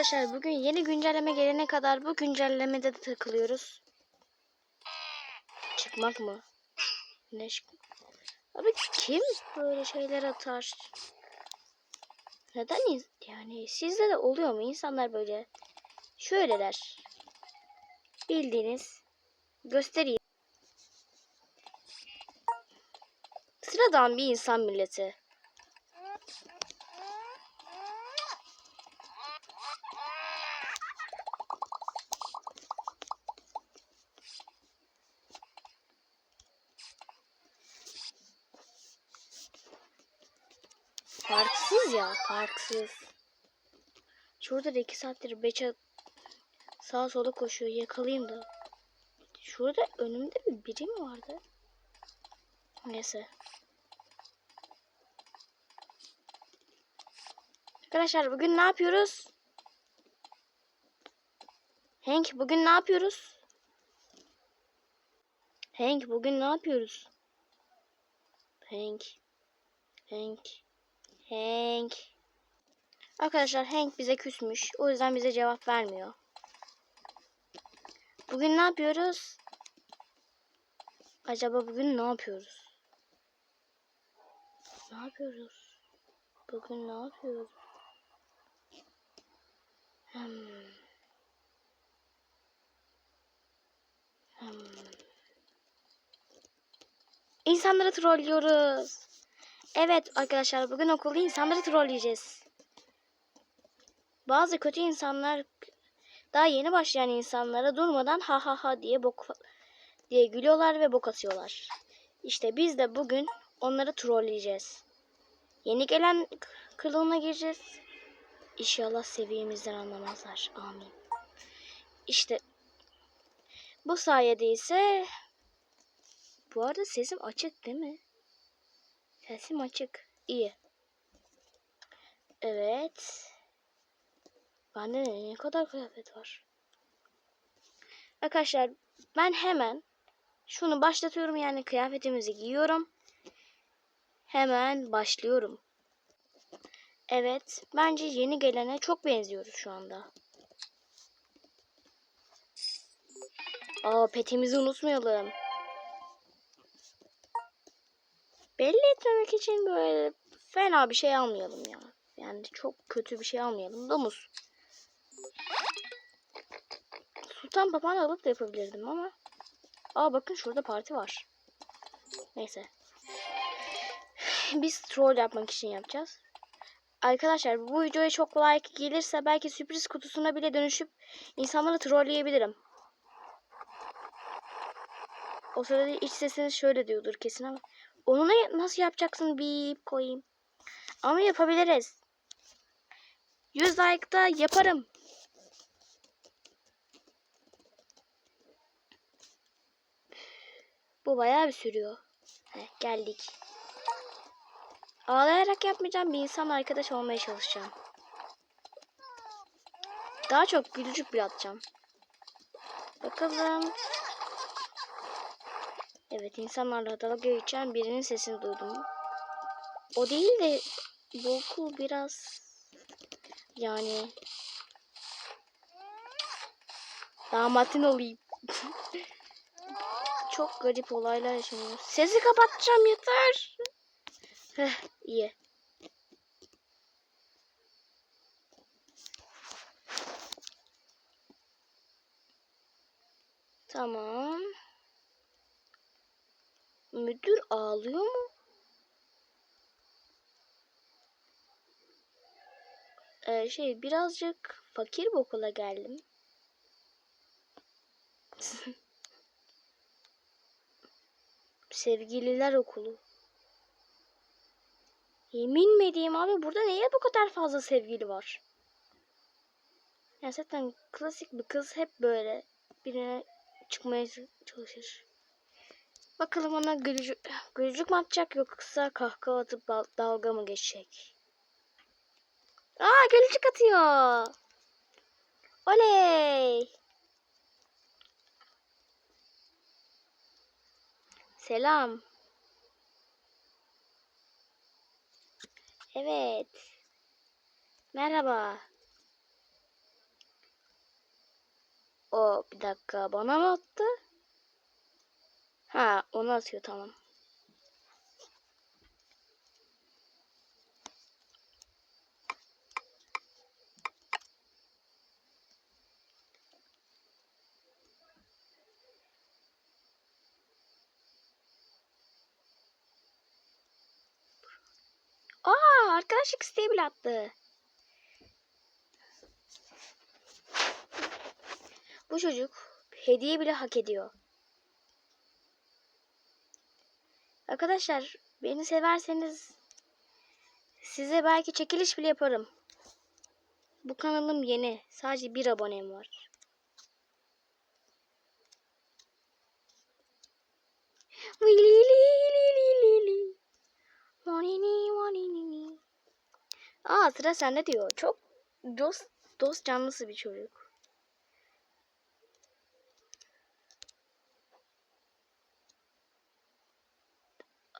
Arkadaşlar bugün yeni güncelleme gelene kadar bu güncellemede de takılıyoruz. Çıkmak mı? Ne Abi kim böyle şeyler atar? Neden yani sizde de oluyor mu insanlar böyle şöyleler bildiğiniz göstereyim. Sıradan bir insan milleti. Farksız ya, farksız. Şurada da iki saattir beça sağa sola koşuyor. Yakalayayım da. Şurada önümde bir biri mi vardı? Neyse. Arkadaşlar bugün ne yapıyoruz? Hank bugün ne yapıyoruz? Hank bugün ne yapıyoruz? Hank. Hank. Hank. Arkadaşlar Hank bize küsmüş. O yüzden bize cevap vermiyor. Bugün ne yapıyoruz? Acaba bugün ne yapıyoruz? Ne yapıyoruz? Bugün ne yapıyoruz? Hmm. Hmm. İnsanları trollüyoruz. Evet arkadaşlar bugün okulda insanları trolleyeceğiz. Bazı kötü insanlar daha yeni başlayan insanlara durmadan ha ha ha diye bok diye gülüyorlar ve bok atıyorlar. İşte biz de bugün onları trolleyeceğiz. Yeni gelen kılığına gireceğiz. İnşallah seviyemizden anlamazlar. Amin. İşte bu sayede ise bu arada sesim açık değil mi? Sesim açık. İyi. Evet. Bende ne, ne kadar kıyafet var? Arkadaşlar ben hemen şunu başlatıyorum yani kıyafetimizi giyiyorum. Hemen başlıyorum. Evet, bence yeni gelene çok benziyoruz şu anda. Aa, petimizi unutmayalım. Belli etmemek için böyle fena bir şey almayalım ya. Yani çok kötü bir şey almayalım. Domuz. Sultan papağan alıp da yapabilirdim ama. Aa bakın şurada parti var. Neyse. Biz troll yapmak için yapacağız. Arkadaşlar bu videoya çok like gelirse belki sürpriz kutusuna bile dönüşüp insanları trolleyebilirim. O sırada iç sesiniz şöyle diyordur kesin ama. Onu nasıl yapacaksın bip koyayım. Ama yapabiliriz. 100 like'da yaparım. Bu bayağı bir sürüyor. Heh, geldik. Ağlayarak yapmayacağım. Bir insan arkadaş olmaya çalışacağım. Daha çok gülücük bir atacağım. Bakalım. Evet insanlarla dalga geçen birinin sesini duydum. O değil de bu okul biraz yani damatin olayım. Çok garip olaylar yaşanıyor. Sesi kapatacağım yeter. Heh, iyi. Tamam. Müdür ağlıyor mu? Ee, şey birazcık fakir bir okula geldim. Sevgililer okulu. Yemin mi edeyim abi burada niye bu kadar fazla sevgili var? Ya zaten klasik bir kız hep böyle birine çıkmaya çalışır. Bakalım ona gülücük, gülücük mü atacak yoksa kahkaha atıp dal- dalga mı geçecek? Aa gülücük atıyor. Oley. Selam. Evet. Merhaba. O bir dakika bana mı attı? Ha onu atıyor tamam. Aa arkadaşlık isteği bile attı. Bu çocuk hediye bile hak ediyor. Arkadaşlar beni severseniz size belki çekiliş bile yaparım. Bu kanalım yeni. Sadece bir abonem var. Aa sıra sende diyor. Çok dost, dost canlısı bir çocuk.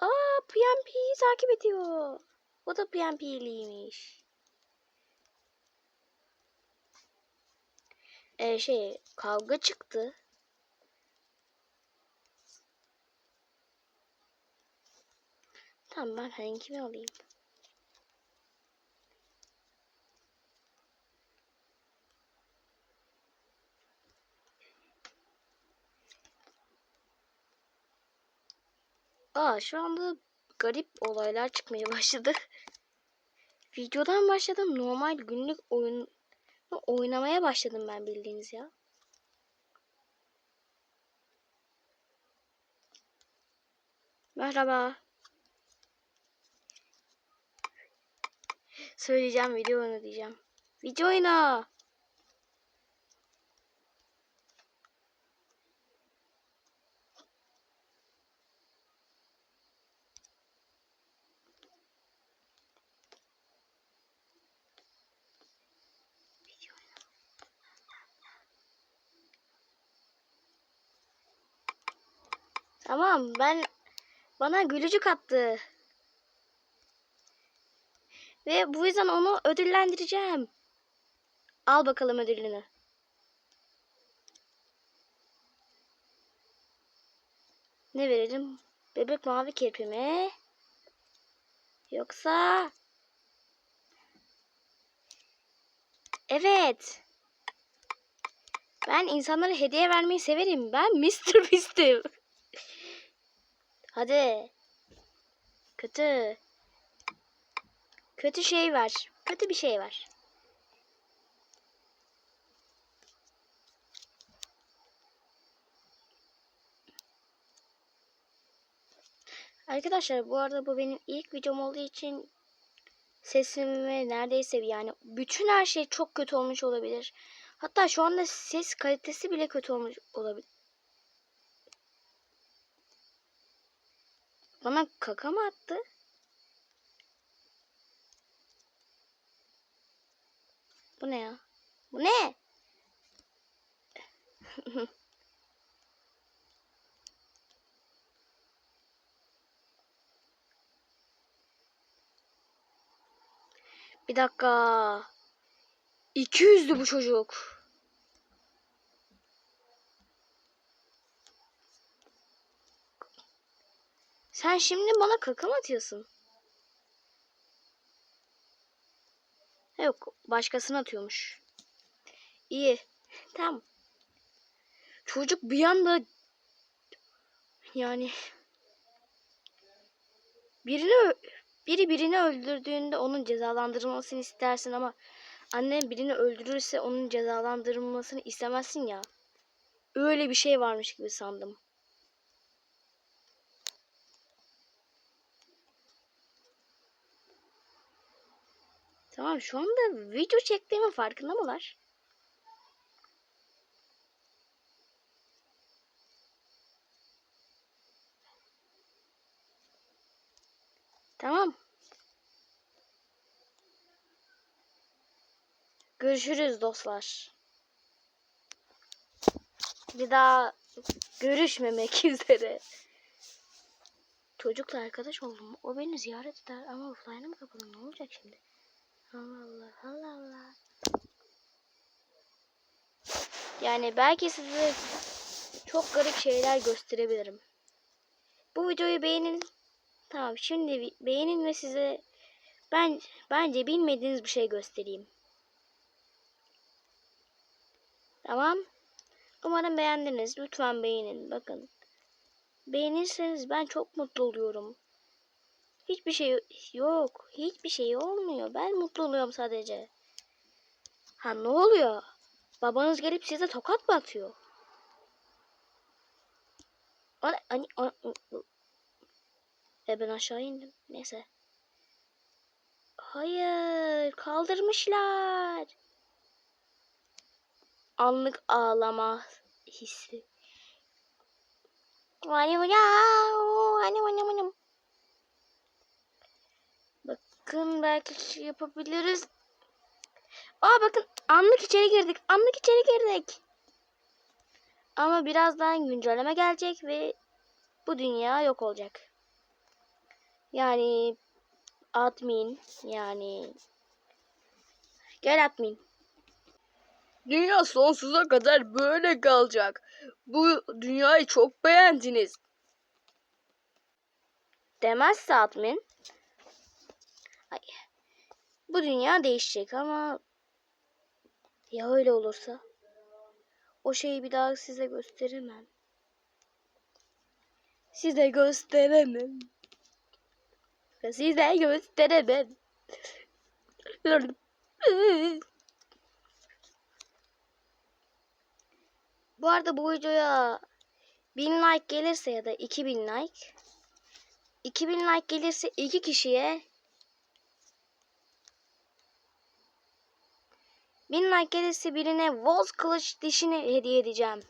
Aa PMP'yi takip ediyor. O da PMP'liymiş. Ee, şey kavga çıktı. Tamam ben hangimi alayım. Aa şu anda garip olaylar çıkmaya başladı. Videodan başladım. Normal günlük oyun oynamaya başladım ben bildiğiniz ya. Merhaba. Söyleyeceğim video oyunu diyeceğim. Video oyunu. Tamam ben bana gülücük attı. Ve bu yüzden onu ödüllendireceğim. Al bakalım ödülünü. Ne verelim? Bebek mavi kirpi mi? Yoksa... Evet. Ben insanlara hediye vermeyi severim. Ben Mr. Beast'im. Hadi. Kötü. Kötü şey var. Kötü bir şey var. Arkadaşlar bu arada bu benim ilk videom olduğu için sesime neredeyse yani bütün her şey çok kötü olmuş olabilir. Hatta şu anda ses kalitesi bile kötü olmuş olabilir. Bana kaka mı attı? Bu ne ya? Bu ne? Bir dakika. 200'lü bu çocuk. Sen şimdi bana kaka mı atıyorsun? Yok başkasına atıyormuş. İyi. Tamam. Çocuk bir anda yani birini biri birini öldürdüğünde onun cezalandırılmasını istersin ama annen birini öldürürse onun cezalandırılmasını istemezsin ya. Öyle bir şey varmış gibi sandım. Tamam şu anda video çektiğimin farkında mılar? Tamam. Görüşürüz dostlar. Bir daha görüşmemek üzere. Çocukla arkadaş oldum. O beni ziyaret eder ama offline'a mı kapalı? Ne olacak şimdi? Allah Allah Allah. Yani belki size çok garip şeyler gösterebilirim. Bu videoyu beğenin. Tamam şimdi beğenin ve size ben bence bilmediğiniz bir şey göstereyim. Tamam. Umarım beğendiniz. Lütfen beğenin. Bakın. Beğenirseniz ben çok mutlu oluyorum. Hiçbir şey yok. Hiçbir şey olmuyor. Ben mutlu oluyorum sadece. Ha ne oluyor? Babanız gelip size tokat mı atıyor? Ana, ani, ana, e ben aşağı indim. Neyse. Hayır, kaldırmışlar. Anlık ağlama hissi. Vani vani vani vani. Bakın belki şey yapabiliriz. Aa bakın anlık içeri girdik. Anlık içeri girdik. Ama birazdan güncelleme gelecek ve bu dünya yok olacak. Yani admin yani gel admin. Dünya sonsuza kadar böyle kalacak. Bu dünyayı çok beğendiniz. Demezse admin ay, bu dünya değişecek ama ya öyle olursa o şeyi bir daha size gösteremem. Size gösteremem. Size gösteremem. Bu arada bu videoya 1000 like gelirse ya da 2000 like 2000 like gelirse iki kişiye 1000 like gelirse birine Wolf kılıç dişini hediye edeceğim.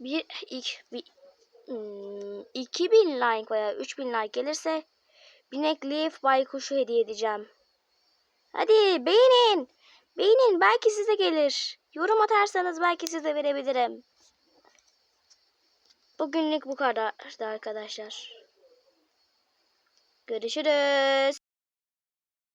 Bir, ilk, bir, hmm, 2000 like veya 3000 like gelirse binek Leaf baykuşu hediye edeceğim. Hadi beğenin. Beğenin belki size gelir. Yorum atarsanız belki size verebilirim. Bugünlük bu kadardı arkadaşlar. Görüşürüz.